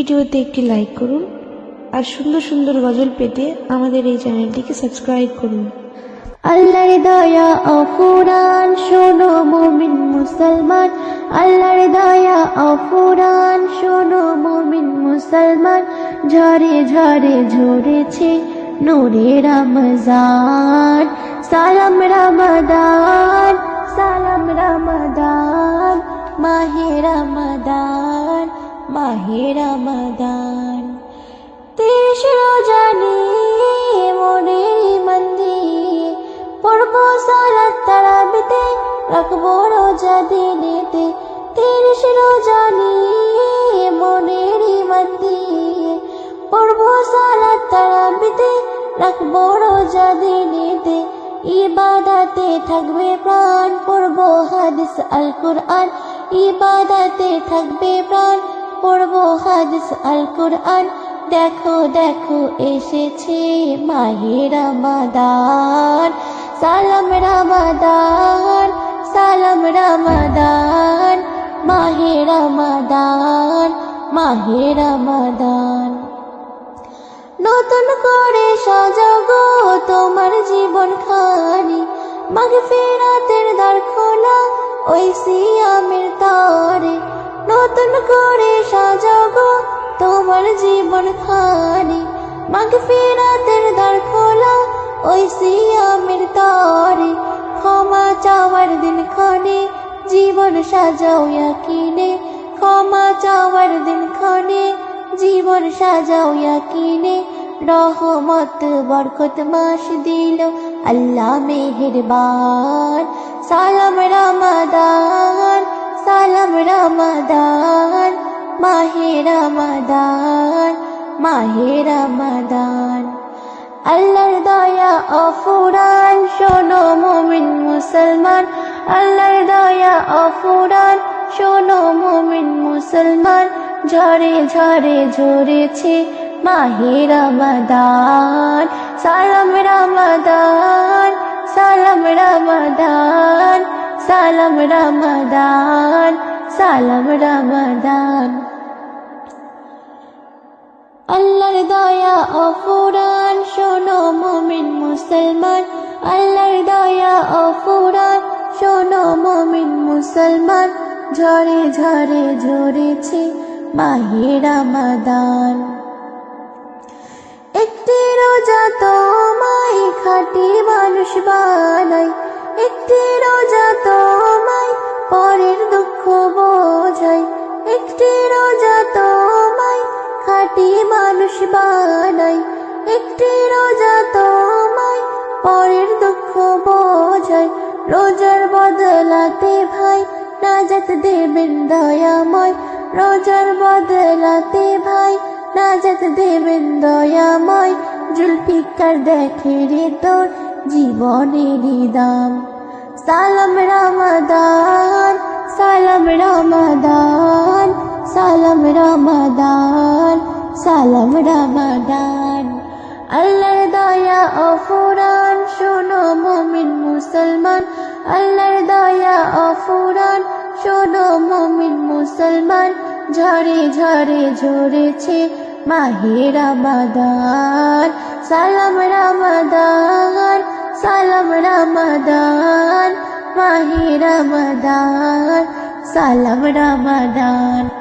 ভিডিওতে একটি লাইক করুন আর সুন্দর সুন্দর গজল পেতে আমাদের এই চ্যানেলটিকে সাবস্ক্রাইব করুন। আল্লাহর দয়া, অফুরান, শোনো মুমিন মুসলমান। আল্লাহর দয়া, অফুরান, শোনো মুমিন মুসলমান। ঝরে ঝরে ঝরেছে নূরে রমজান। সালাম রমাদান সালাম রমাদান মাহে রমাদান মাহে রমাদান। তিরিশ রোজানি মনের মন্দির পড়ব সালাত তারাবিতে, রাখব রোজা দিনেতে। তিরিশ রোজানি মনের মন্দির পড়ব সালাত তারাবিতে, রাখব রোজা দিনেতে। ইবাদাতে থাকবে প্রাণ, পড়ব হাদিস আল কুরআন ইবাদাতে থাকবে প্রাণ পড়ব হাদিস আল কুরআন। দেখো দেখো, এসেছে মাহে রমাদান। সালাম রমাদান সালাম রমাদান। মাহে রমাদান মাহে রমাদান। নতুন করে সাজাগো তোমার জীবন খানি খোলা ওই সিয়ামের তারে নতুন করে সাজাগো তোমার জীবন খানি। মাঘ ফেরাতের দ্বার খোলা, ওই সিয়ামের তারে। ক্ষমা চাওয়ার দিন ক্ষণে জীবন সাজাও কিনে ক্ষমা চাওয়ার দিন ক্ষণে জীবন সাজাও কিনে রহমত বরকত মাস দিল, আল্লাহ মেহেরবান। সালাম রমাদান সালাম রমাদান, মাহে রমাদান মাহে রমাদান। আল্লাহর দয়া অফুরান, শোনো মুমিন মুসলমান। আল্লাহর দয়া অফুরান, শোনো মুমিন মুসলমান। ঝরে ঝরে ঝরেছে মাহে রমাদান, সালাম রমাদান, সালাম রমাদান সালাম রমাদান সালাম রমাদান। আল্লাহর দয়া অফুরান শোনো মুমিন মুসলমান। আল্লাহর দয়া অফুরান শোনো মুমিন মুসলমান। ঝরে ঝরে ঝরেছে মাহে রমাদান। খাটি মানুষ বানাই, একটি রোজা তোমায়, পরের দুঃখ বোঝাই। একটি রোজা তোমায়, খাটি মানুষ বানাই। একটি রোজা তোমায়, পরের দুঃখ বোঝাই। রোজার বদলাতে ভাই, নাজাত দেবেন দয়াময়। রোজার বদলাতে ভাই নাজাত দেবেন দয়াময়, জুলফিকার দেখে রে তোর জীবনের দাম সালাম রমাদান সালাম রমাদান সালাম রমাদান সালাম রমাদান। আল্লাহর দয়া অফুরান শোনো মমিন মুসলমান। আল্লাহর দয়া অফুরান শোনো মুমিন মুসলমান। ঝরে ঝরে ঝরেছে মাহে রামাদান সালাম রামাদান সালাম রামাদান মাহে রামাদান সালাম রমাদান